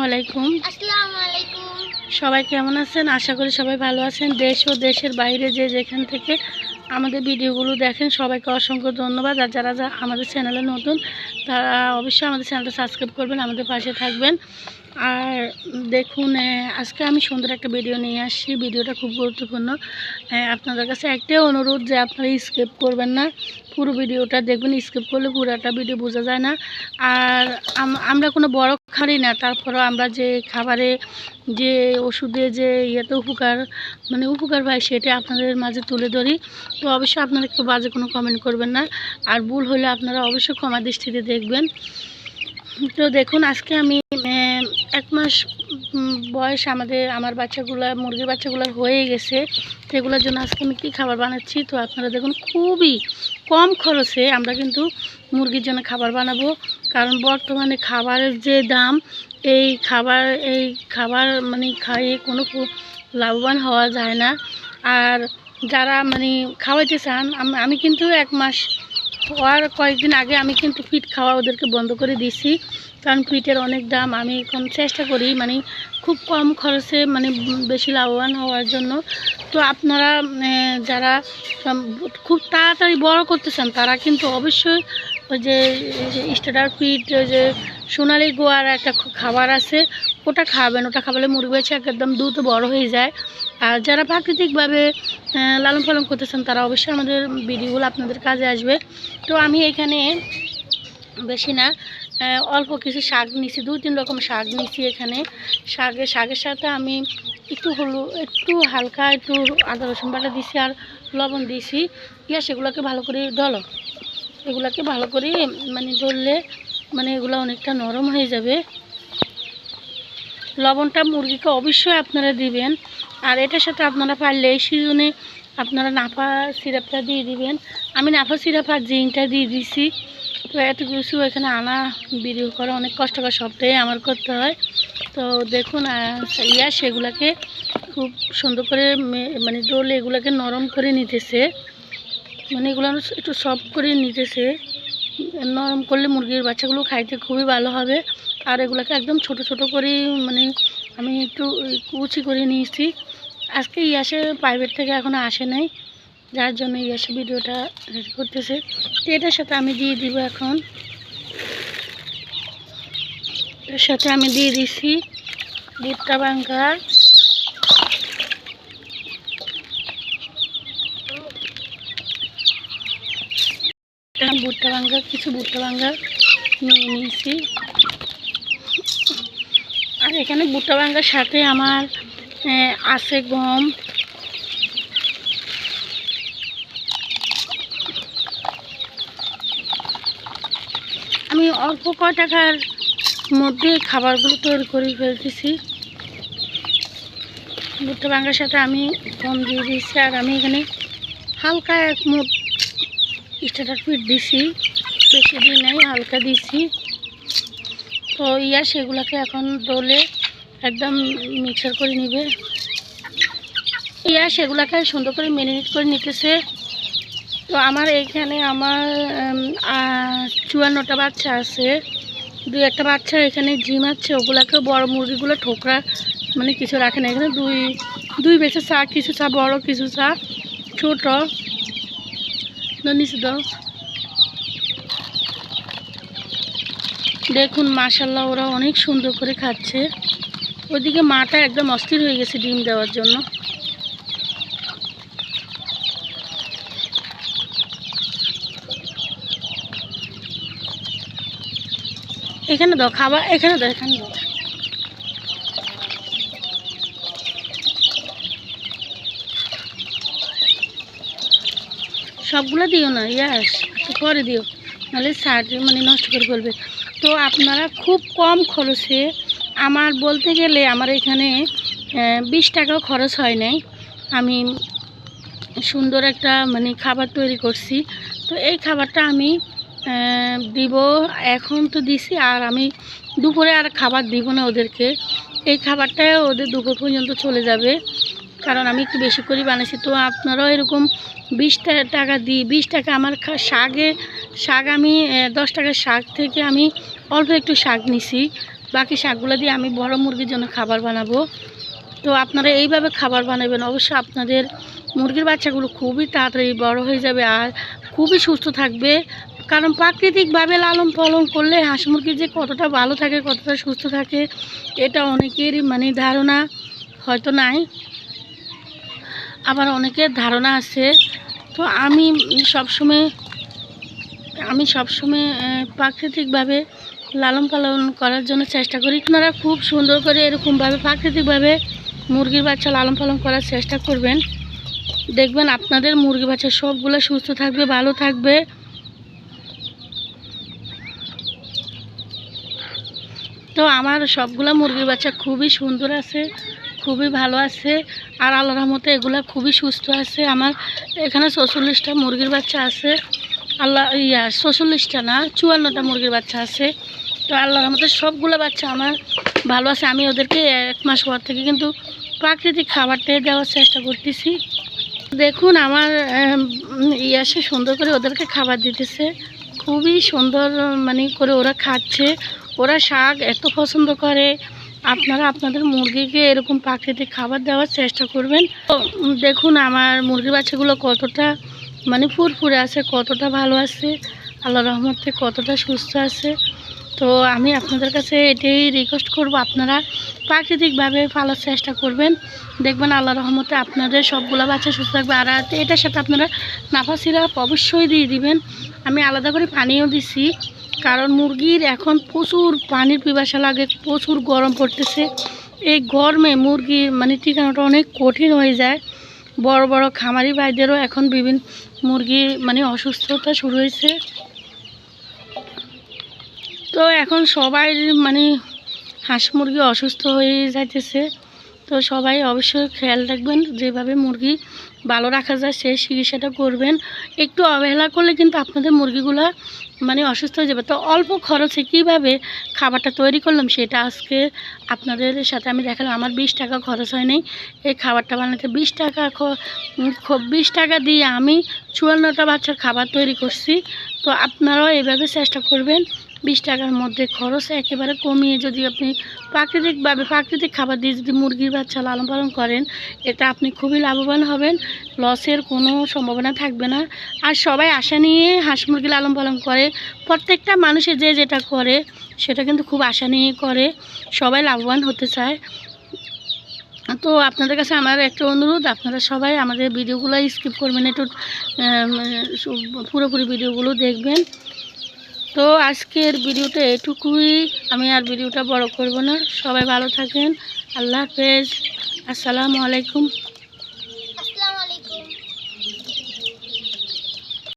আলাইকুম। সবাই কেমন আছেন? আশা করি সবাই ভালো আছেন। দেশ ও দেশের বাইরে যে যেখান থেকে আমাদের ভিডিওগুলো দেখেন, সবাইকে অসংখ্য ধন্যবাদ। আর যারা যা আমাদের চ্যানেলে নতুন, তারা অবশ্যই আমাদের চ্যানেলটা সাবস্ক্রাইব করবেন, আমাদের পাশে থাকবেন। আর দেখুন আজকে আমি সুন্দর একটা ভিডিও নিয়ে আসছি। ভিডিওটা খুব গুরুত্বপূর্ণ। আপনাদের কাছে একটাই অনুরোধ যে আপনারা স্কিপ করবেন না। পুরো ভিডিওটা দেখবেন, স্কিপ করলে পুরোটা ভিডিও বোঝা যায় না। আর আমরা কোনো বড় খাই না, তারপরেও আমরা যে খাবারে যে ওষুধে যে ইয়েতে উপকার মানে উপকার পাই, সেটা আপনাদের মাঝে তুলে ধরি। তো অবশ্যই আপনারা একটু বাজে কোনো কমেন্ট করবেন না। আর ভুল হলে আপনারা অবশ্যই ক্ষমা দৃষ্টিতে দেখবেন। তো দেখুন, আজকে আমি এক মাস বয়স আমাদের, আমার বাচ্চাগুলো, মুরগির বাচ্চাগুলো হয়ে গেছে। তো এগুলোর জন্য আজকে আমি কী খাবার বানাচ্ছি? তো আপনারা দেখুন, খুবই কম খরচে আমরা কিন্তু মুরগির জন্য খাবার বানাবো। কারণ বর্তমানে খাবারের যে দাম, এই খাবার এই খাবার মানে খাইয়ে কোনো লাভবান হওয়া যায় না। আর যারা মানে খাওয়াইতে চান, আমি কিন্তু এক মাস হওয়ার কয়েকদিন আগে আমি কিন্তু ফিট খাওয়া ওদেরকে বন্ধ করে দিয়েছি। কারণ ফিটের অনেক দাম, আমি এখন চেষ্টা করি মানে খুব কম খরচে মানে বেশি লাভবান হওয়ার জন্য। তো আপনারা যারা খুব তাড়াতাড়ি বড় করতে চান, তারা কিন্তু অবশ্যই ওই যে স্টার্টার ফিট ওই যে সোনালি গোয়ার একটা খাবার আছে ওটা খাবেন, ওটা খাওয়ালে মুরগি একদম দ্রুত বড় হয়ে যায়। আর যারা প্রাকৃতিকভাবে লালন পালন করতেছেন, তারা অবশ্যই আমাদের ভিডিওগুলো আপনাদের কাজে আসবে। তো আমি এখানে বেশি না অল্প কিছু শাক নিছি দুই তিন রকম শাক নিছি এখানে। শাকের শাকের সাথে আমি একটু হলু, একটু হালকা একটু আদা, রসুন বাটা দিছি আর লবণ দিছি ইয়া, সেগুলোকে ভালো করে ডলো এগুলোকে ভালো করে মানে ধরলে মানে এগুলো অনেকটা নরম হয়ে যাবে। লবণটা মুরগিকে অবশ্যই আপনারা দিবেন। আর এটার সাথে আপনারা পারলে এই সিজনে আপনারা নাফা সিরাপটা দিয়ে দিবেন। আমি নাফা সিরাপ আর জিনটা দিয়ে দিছি। তো এত কিছু এখানে আনা, ভিডিও করা অনেক কষ্টকর সবটাই আমার করতে হয়। তো দেখুন ইয়া সেগুলোকে খুব সুন্দর করে মানে ডোলে এগুলোকে নরম করে নিতেছে। মানে এগুলো একটু সফট করে নিতেছে। নরম করলে মুরগির বাচ্চাগুলো খাইতে খুবই ভালো হবে। আর এগুলোকে একদম ছোট ছোট করে মানে আমি একটু কুচি করে নিয়েছি। আজকে ইয়াসে প্রাইভেট থেকে এখনও আসে নাই, যার জন্য ইয়াসে ভিডিওটা করতেছে। তো এটার সাথে আমি দিয়ে দিব এখন। এর সাথে আমি দিয়ে দিছি ভুট্টা বাঙ্গার আমি ভুট্টা বাঙ্গা কিছু ভুট্টা ভাঙ্গা নিয়ে নিয়েছি। আর এখানে ভুট্টা ভাঙ্গার সাথে আমার আছে গম। আমি অল্প ক টাকার মধ্যে খাবারগুলো তৈরি করে ফেলতেছি। ভুট্টা ভাঙ্গার সাথে আমি গম দিয়ে দিয়েছি, আর আমি এখানে হালকা এক মুঠ স্টার্টার ফিট দিছি, বেশি দিন নাই, হালকা দিছি। তো ইয়া সেগুলোকে এখন দোলে একদম মিক্সার করে নিবে। ইয়া সেগুলোকে সুন্দর করে মেরিনেট করে নিতেছে। তো আমার এইখানে আমার চুয়ান্নটা বাচ্চা আছে। দু একটা বাচ্চা এখানে জিম আছে, ওগুলাকে বড় মুরগিগুলো ঠোকরা মানে কিছু রাখে না। এখানে দুই দুই বেছে চা, কিছু চা, বড়, কিছু চা, ছোট। দাও। দেখুন মাশাল্লাহ ওরা অনেক সুন্দর করে খাচ্ছে। ওইদিকে মাটা একদম অস্থির হয়ে গেছে ডিম দেওয়ার জন্য। এখানে দাও, খাবার, এখানে দাও এখানে দাও। সবগুলো দিও না, ইয়াস একটু পরে দিও। নাহলে সার মানে নষ্ট করে ফেলবে। তো আপনারা খুব কম খরচে আমার বলতে গেলে আমার এখানে বিশ টাকাও খরচ হয় নাই। আমি সুন্দর একটা মানে খাবার তৈরি করছি। তো এই খাবারটা আমি দিব, এখন তো দিছি, আর আমি দুপুরে আর খাবার দিব না ওদেরকে। এই খাবারটা ওদের দুপুর পর্যন্ত চলে যাবে। কারণ আমি একটু বেশি করে বানাইছি। তো আপনারাও এরকম বিশ টাকা দিই বিশ টাকা আমার শাকে শাক আমি দশ টাকার শাক থেকে আমি অল্প একটু শাক নিছি। বাকি শাকগুলো দিয়ে আমি বড় মুরগির জন্য খাবার বানাবো। তো আপনারা এইভাবে খাবার বানাবেন। অবশ্যই আপনাদের মুরগির বাচ্চাগুলো খুবই তাড়াতাড়ি বড় হয়ে যাবে আর খুবই সুস্থ থাকবে। কারণ প্রাকৃতিকভাবে লালন পালন করলে হাঁস মুরগি যে কতটা ভালো থাকে, কতটা সুস্থ থাকে, এটা অনেকেরই মানে ধারণা হয়তো নাই। আবার অনেকের ধারণা আছে। তো আমি সবসময় আমি সবসময় প্রাকৃতিকভাবে লালন পালন করার জন্য চেষ্টা করি। আপনারা খুব সুন্দর করে এরকমভাবে প্রাকৃতিকভাবে মুরগির বাচ্চা লালন পালন করার চেষ্টা করবেন। দেখবেন আপনাদের মুরগি বাচ্চা সবগুলো সুস্থ থাকবে, ভালো থাকবে। তো আমার সবগুলো মুরগির বাচ্চা খুবই সুন্দর আছে। খুবই ভালো আছে। আর আল্লাহর রহমতে এগুলা খুবই সুস্থ আছে। আমার এখানে চৌচল্লিশটা মুরগির বাচ্চা আছে। আল্লাহ ইয়া চৌচল্লিশটা না চুয়ান্নটা মুরগির বাচ্চা আছে। তো আল্লাহর রহমতে সবগুলো বাচ্চা আমার ভালো আছে। আমি ওদেরকে এক মাস পর থেকে কিন্তু প্রাকৃতিক খাবারটাই দেওয়ার চেষ্টা করতেছি। দেখুন আমার আম, ইয়াসে সুন্দর করে ওদেরকে খাবার দিতেছে। খুবই সুন্দর মানে করে ওরা খাচ্ছে। ওরা শাক এত পছন্দ করে। আপনারা আপনাদের মুরগিকে এরকম প্রাকৃতিক খাবার দেওয়ার চেষ্টা করবেন। তো দেখুন আমার মুরগি বাচ্চাগুলো কতটা মানে ফুরফুরে আছে, কতটা ভালো আছে আল্লাহ রহমতে কতটা সুস্থ আছে। তো, আমি আপনাদের কাছে এটাই রিকোয়েস্ট করব, আপনারা প্রাকৃতিকভাবে পালার চেষ্টা করবেন। দেখবেন আল্লাহ রহমতে আপনাদের সবগুলো বাচ্চা সুস্থ থাকবে। আর এটার সাথে আপনারা নাফা সিরাপ অবশ্যই দিয়ে দিবেন। আমি আলাদা করে পানিও দিছি। কারণ মুরগির এখন প্রচুর পানির পিপাসা লাগে, প্রচুর গরম পড়তেছে। এই গরমে মুরগির মানে ঠিকানাটা অনেক কঠিন হয়ে যায়। বড় বড় খামারি ভাইদেরও এখন বিভিন্ন মুরগির মানে অসুস্থতা শুরু হয়েছে। তো এখন সবাই মানে হাঁস মুরগি অসুস্থ হয়ে যাইতেছে। তো সবাই অবশ্যই খেয়াল রাখবেন, যেভাবে মুরগি ভালো রাখা যায় সেই চিকিৎসাটা করবেন। একটু অবহেলা করলে কিন্তু আপনাদের মুরগিগুলো মানে অসুস্থ হয়ে যাবে। তো অল্প খরচে কীভাবে খাবারটা তৈরি করলাম সেটা আজকে আপনাদের সাথে আমি দেখালাম। আমার বিশ টাকা খরচ হয়নি। এই খাবারটা বানাতে বিশ টাকা বিশ টাকা দিয়ে আমি চুয়ান্নটা বাচ্চার খাবার তৈরি করছি। তো আপনারাও এভাবে চেষ্টা করবেন। বিশ টাকার মধ্যে খরচ একেবারে কমিয়ে যদি আপনি প্রাকৃতিকভাবে, প্রাকৃতিক খাবার দিয়ে যদি মুরগির বাচ্চা লালন পালন করেন, এটা আপনি খুবই লাভবান হবেন লসের কোনো সম্ভাবনা থাকবে না। আর সবাই আশা নিয়ে হাঁস মুরগি লালন পালন করে, প্রত্যেকটা মানুষে যে যেটা করে, সেটা কিন্তু খুব আশা নিয়ে করে, সবাই লাভবান হতে চায়। তো আপনাদের কাছে আমার একটা অনুরোধ, আপনারা সবাই আমাদের ভিডিওগুলো স্কিপ করবেন একটু পুরোপুরি ভিডিওগুলো দেখবেন। তো আজকের ভিডিওটা এটুকুই। আমি আর ভিডিওটা বড় করব না। সবাই ভালো থাকেন। আল্লাহ হাফেজ। আসসালামু আলাইকুম।